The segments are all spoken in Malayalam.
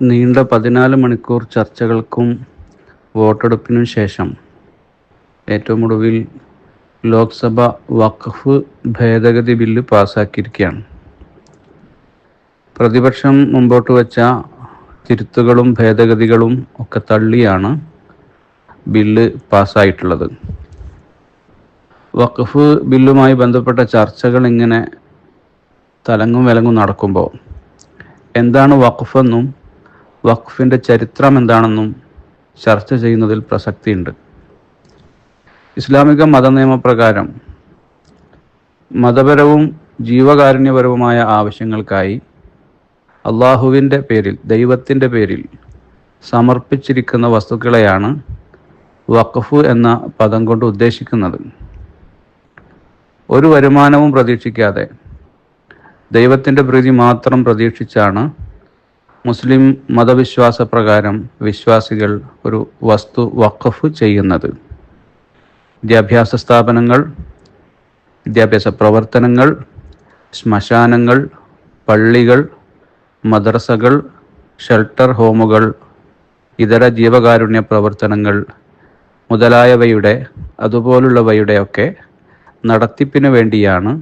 നീണ്ട പതിനാല് മണിക്കൂർ ചർച്ചകൾക്കും വോട്ടെടുപ്പിനും ശേഷം ഏറ്റവും ഒടുവിൽ ലോക്സഭ വഖഫ് ഭേദഗതി ബില്ല് പാസാക്കിയിരിക്കുകയാണ്. പ്രതിപക്ഷം മുമ്പോട്ട് വച്ച തിരുത്തുകളും ഭേദഗതികളും ഒക്കെ തള്ളിയാണ് ബില്ല് പാസ്സായിട്ടുള്ളത് വഖഫ് ബില്ലുമായി ബന്ധപ്പെട്ട ചർച്ചകൾ ഇങ്ങനെ തലങ്ങും വിലങ്ങും നടക്കുമ്പോൾ എന്താണ് വഖഫെന്നും വഖഫിന്റെ ചരിത്രം എന്താണെന്നും ചർച്ച ചെയ്യുന്നതിൽ പ്രസക്തിയുണ്ട്. ഇസ്ലാമിക മതനിയമപ്രകാരം മതപരവും ജീവകാരുണ്യപരവുമായ ആവശ്യങ്ങൾക്കായി അള്ളാഹുവിന്റെ പേരിൽ ദൈവത്തിന്റെ പേരിൽ സമർപ്പിച്ചിരിക്കുന്ന വസ്തുക്കളെയാണ് വഖഫ് എന്ന പദം കൊണ്ട് ഉദ്ദേശിക്കുന്നത്. ഒരു വരുമാനവും പ്രതീക്ഷിക്കാതെ ദൈവത്തിന്റെ പ്രീതി മാത്രം പ്രതീക്ഷിച്ചാണ് മുസ്ലിം മതവിശ്വാസ പ്രകാരം വിശ്വാസികൾ ഒരു വസ്തു വഖഫ് ചെയ്യുന്നത്. വിദ്യാഭ്യാസ സ്ഥാപനങ്ങൾ വിദ്യാഭ്യാസ പ്രവർത്തനങ്ങൾ ശ്മശാനങ്ങൾ പള്ളികൾ മദ്രസകൾ ഷെൽട്ടർ ഹോമുകൾ ഇതര ജീവകാരുണ്യ പ്രവർത്തനങ്ങൾ മുതലായവയുടെ അതുപോലുള്ളവയുടെയൊക്കെ നടത്തിപ്പിന് വേണ്ടിയാണ്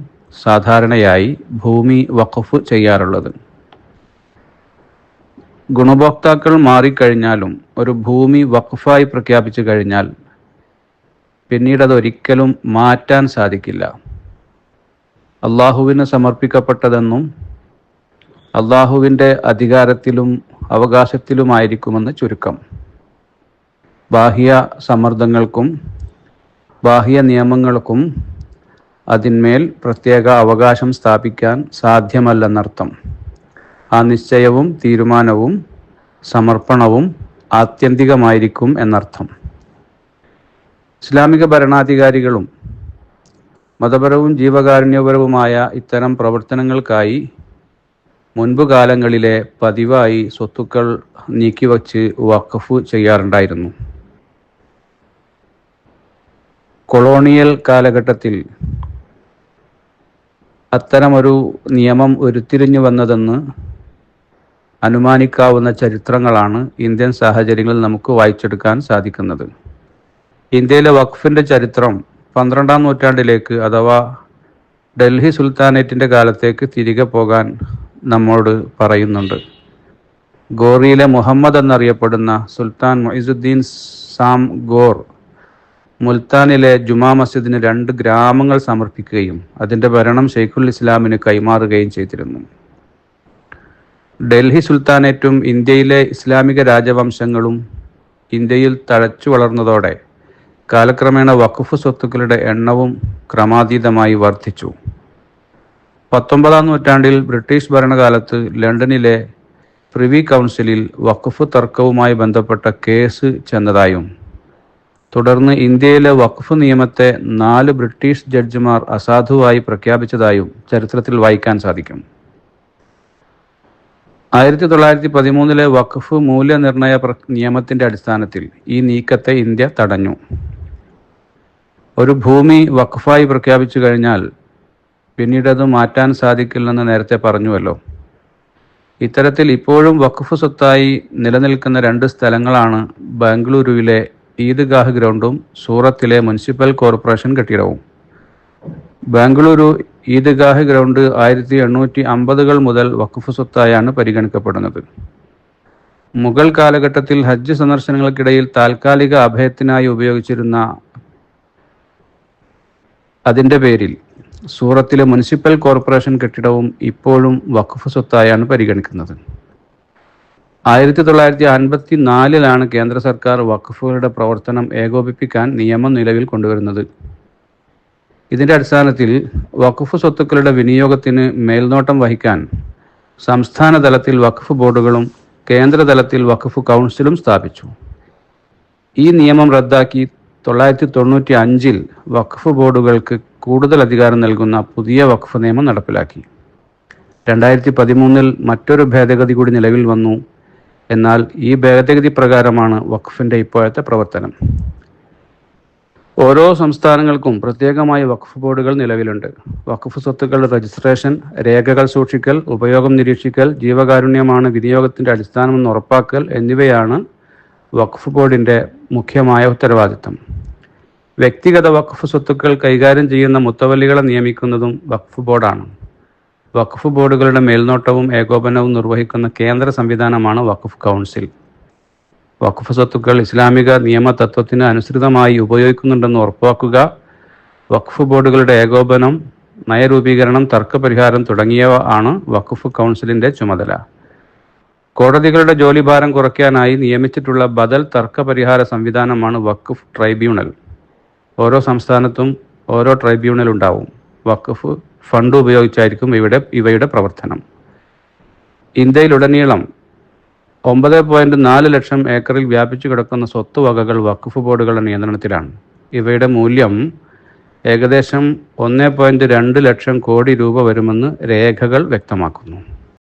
സാധാരണയായി ഭൂമി വഖഫ് ചെയ്യാറുള്ളത്. ഗുണഭോക്താക്കൾ മാറിക്കഴിഞ്ഞാലും ഒരു ഭൂമി വഖഫായി പ്രഖ്യാപിച്ചു കഴിഞ്ഞാൽ പിന്നീട് അതൊരിക്കലും മാറ്റാൻ സാധിക്കില്ല. അള്ളാഹുവിന് സമർപ്പിക്കപ്പെട്ടതെന്നും അള്ളാഹുവിന്റെ അധികാരത്തിലും അവകാശത്തിലുമായിരിക്കുമെന്ന് ചുരുക്കം. ബാഹ്യ സമ്മർദ്ദങ്ങൾക്കും ബാഹ്യ നിയമങ്ങൾക്കും അതിന്മേൽ പ്രത്യേക അവകാശം സ്ഥാപിക്കാൻ സാധ്യമല്ലെന്നർത്ഥം. ആ നിശ്ചയവും തീരുമാനവും സമർപ്പണവും ആത്യന്തികമായിരിക്കും എന്നർത്ഥം. ഇസ്ലാമിക ഭരണാധികാരികളും മതപരവും ജീവകാരുണ്യപരവുമായ ഇത്തരം പ്രവർത്തനങ്ങൾക്കായി മുൻപ് കാലങ്ങളിലെ പതിവായി സ്വത്തുക്കൾ നീക്കിവച്ച് വഖഫ് ചെയ്യാറുണ്ടായിരുന്നു. കൊളോണിയൽ കാലഘട്ടത്തിൽ അത്തരമൊരു നിയമം ഉരുത്തിരിഞ്ഞു വന്നതെന്ന് അനുമാനിക്കാവുന്ന ചരിത്രങ്ങളാണ് ഇന്ത്യൻ സാഹചര്യങ്ങളിൽ നമുക്ക് വായിച്ചെടുക്കാൻ സാധിക്കുന്നത്. ഇന്ത്യയിലെ വഖഫിന്റെ ചരിത്രം പന്ത്രണ്ടാം നൂറ്റാണ്ടിലേക്ക് അഥവാ ഡൽഹി സുൽത്താനേറ്റിന്റെ കാലത്തേക്ക് തിരികെ പോകാൻ നമ്മോട് പറയുന്നുണ്ട്. ഗോറിയിലെ മുഹമ്മദ് എന്നറിയപ്പെടുന്ന സുൽത്താൻ മൊയ്സുദ്ദീൻ സാം ഗോർ മുൽത്താനിലെ ജുമാ മസ്ജിദിന് രണ്ട് ഗ്രാമങ്ങൾ സമർപ്പിക്കുകയും അതിന്റെ ഭരണം ഷെയ്ഖുൽ ഇസ്ലാമിന് കൈമാറുകയും ചെയ്തിരുന്നു. ഡൽഹി സുൽത്താനേറ്റും ഇന്ത്യയിലെ ഇസ്ലാമിക രാജവംശങ്ങളും ഇന്ത്യയിൽ തഴച്ചു വളർന്നതോടെ കാലക്രമേണ വഖഫ് സ്വത്തുക്കളുടെ എണ്ണവും ക്രമാതീതമായി വർദ്ധിച്ചു. പത്തൊമ്പതാം നൂറ്റാണ്ടിൽ ബ്രിട്ടീഷ് ഭരണകാലത്ത് ലണ്ടനിലെ പ്രിവി കൗൺസിലിൽ വഖഫ് തർക്കവുമായി ബന്ധപ്പെട്ട കേസ് ചെന്നതായും തുടർന്ന് ഇന്ത്യയിലെ വഖഫ് നിയമത്തെ നാല് ബ്രിട്ടീഷ് ജഡ്ജിമാർ അസാധുവായി പ്രഖ്യാപിച്ചതായും ചരിത്രത്തിൽ വായിക്കാൻ സാധിക്കും. ആയിരത്തി തൊള്ളായിരത്തി പതിമൂന്നിലെ വഖഫ് മൂല്യനിർണയ നിയമത്തിന്റെ അടിസ്ഥാനത്തിൽ ഈ നീക്കത്തെ ഇന്ത്യ തടഞ്ഞു. ഒരു ഭൂമി വഖഫായി പ്രഖ്യാപിച്ചു കഴിഞ്ഞാൽ പിന്നീട് അത് മാറ്റാൻ സാധിക്കില്ലെന്ന് നേരത്തെ പറഞ്ഞുവല്ലോ. ഇത്തരത്തിൽ ഇപ്പോഴും വഖഫ് സ്വത്തായി നിലനിൽക്കുന്ന രണ്ട് സ്ഥലങ്ങളാണ് ബാംഗ്ലൂരുവിലെ ഈദ്ഗാഹ് ഗ്രൗണ്ടും സൂറത്തിലെ മുനിസിപ്പൽ കോർപ്പറേഷൻ കെട്ടിടവും. ബാംഗ്ലൂരു ഈദ്ഗാഹ് ഗ്രൗണ്ട് ആയിരത്തി എണ്ണൂറ്റി അമ്പതുകൾ മുതൽ വഖഫ് സ്വത്തായാണ് പരിഗണിക്കപ്പെടുന്നത്. മുഗൾ കാലഘട്ടത്തിൽ ഹജ്ജ് സന്ദർശനങ്ങൾക്കിടയിൽ താൽക്കാലിക അഭയത്തിനായി ഉപയോഗിച്ചിരുന്ന അതിന്റെ പേരിൽ സൂറത്തിലെ മുനിസിപ്പൽ കോർപ്പറേഷൻ കെട്ടിടവും ഇപ്പോഴും വഖഫ് സ്വത്തായാണ് പരിഗണിക്കുന്നത്. ആയിരത്തി തൊള്ളായിരത്തി അൻപത്തി നാലിലാണ് കേന്ദ്ര സർക്കാർ വഖഫുകളുടെ പ്രവർത്തനം ഏകോപിപ്പിക്കാൻ നിയമം നിലവിൽ കൊണ്ടുവരുന്നത്. ഇതിന്റെ അടിസ്ഥാനത്തിൽ വഖഫ് സ്വത്തുക്കളുടെ വിനിയോഗത്തിന് മേൽനോട്ടം വഹിക്കാൻ സംസ്ഥാന തലത്തിൽ വഖഫ് ബോർഡുകളും കേന്ദ്ര തലത്തിൽ വഖഫ് കൗൺസിലും സ്ഥാപിച്ചു. ഈ നിയമം റദ്ദാക്കി തൊള്ളായിരത്തി തൊണ്ണൂറ്റി അഞ്ചിൽ വഖഫ് ബോർഡുകൾക്ക് കൂടുതൽ അധികാരം നൽകുന്ന പുതിയ വഖഫ് നിയമം നടപ്പിലാക്കി. രണ്ടായിരത്തി പതിമൂന്നിൽ മറ്റൊരു ഭേദഗതി കൂടി നിലവിൽ വന്നു. എന്നാൽ ഈ ഭേദഗതി പ്രകാരമാണ് വഖഫിന്റെ ഇപ്പോഴത്തെ പ്രവർത്തനം. ഓരോ സംസ്ഥാനങ്ങൾക്കും പ്രത്യേകമായി വഖഫ് ബോർഡുകൾ നിലവിലുണ്ട്. വഖഫ് സ്വത്തുക്കളുടെ രജിസ്ട്രേഷൻ രേഖകൾ സൂക്ഷിക്കൽ ഉപയോഗം നിരീക്ഷിക്കൽ ജീവകാരുണ്യമാണ് വിനിയോഗത്തിന്റെ അടിസ്ഥാനമെന്ന് ഉറപ്പാക്കൽ എന്നിവയാണ് വഖഫ് ബോർഡിന്റെ മുഖ്യമായ ഉത്തരവാദിത്തം. വ്യക്തിഗത വഖഫ് സ്വത്തുക്കൾ കൈകാര്യം ചെയ്യുന്ന മുത്തവല്ലികളെ നിയമിക്കുന്നതും വഖഫ് ബോർഡാണ്. വഖഫ് ബോർഡുകളുടെ മേൽനോട്ടവും ഏകോപനവും നിർവഹിക്കുന്ന കേന്ദ്ര സംവിധാനമാണ് വഖഫ് കൗൺസിൽ. വഖഫ് സ്വത്തുക്കൾ ഇസ്ലാമിക നിയമ തത്വത്തിന് അനുസൃതമായി ഉപയോഗിക്കുന്നുണ്ടെന്ന് ഉറപ്പാക്കുക വഖഫ് ബോർഡുകളുടെ ഏകോപനം നയരൂപീകരണം തർക്കപരിഹാരം തുടങ്ങിയവ ആണ് വഖഫ് കൗൺസിലിന്റെ ചുമതല. കോടതികളുടെ ജോലിഭാരം കുറയ്ക്കാനായി നിയമിച്ചിട്ടുള്ള ബദൽ തർക്കപരിഹാര സംവിധാനമാണ് വഖഫ് ട്രൈബ്യൂണൽ. ഓരോ സംസ്ഥാനത്തും ഓരോ ട്രൈബ്യൂണൽ ഉണ്ടാവും. വഖഫ് ഫണ്ട് ഉപയോഗിച്ചായിരിക്കും ഇവയുടെ ഇവയുടെ പ്രവർത്തനം. ഇന്ത്യയിലുടനീളം ഒമ്പത് പോയിന്റ് നാല് ലക്ഷം ഏക്കറിൽ വ്യാപിച്ചു കിടക്കുന്ന സ്വത്തുവകകൾ വഖഫ് ബോർഡുകളുടെ നിയന്ത്രണത്തിലാണ്. ഇവയുടെ മൂല്യം ഏകദേശം ഒന്ന് പോയിന്റ് രണ്ട് ലക്ഷം കോടി രൂപ വരുമെന്ന് രേഖകൾ വ്യക്തമാക്കുന്നു.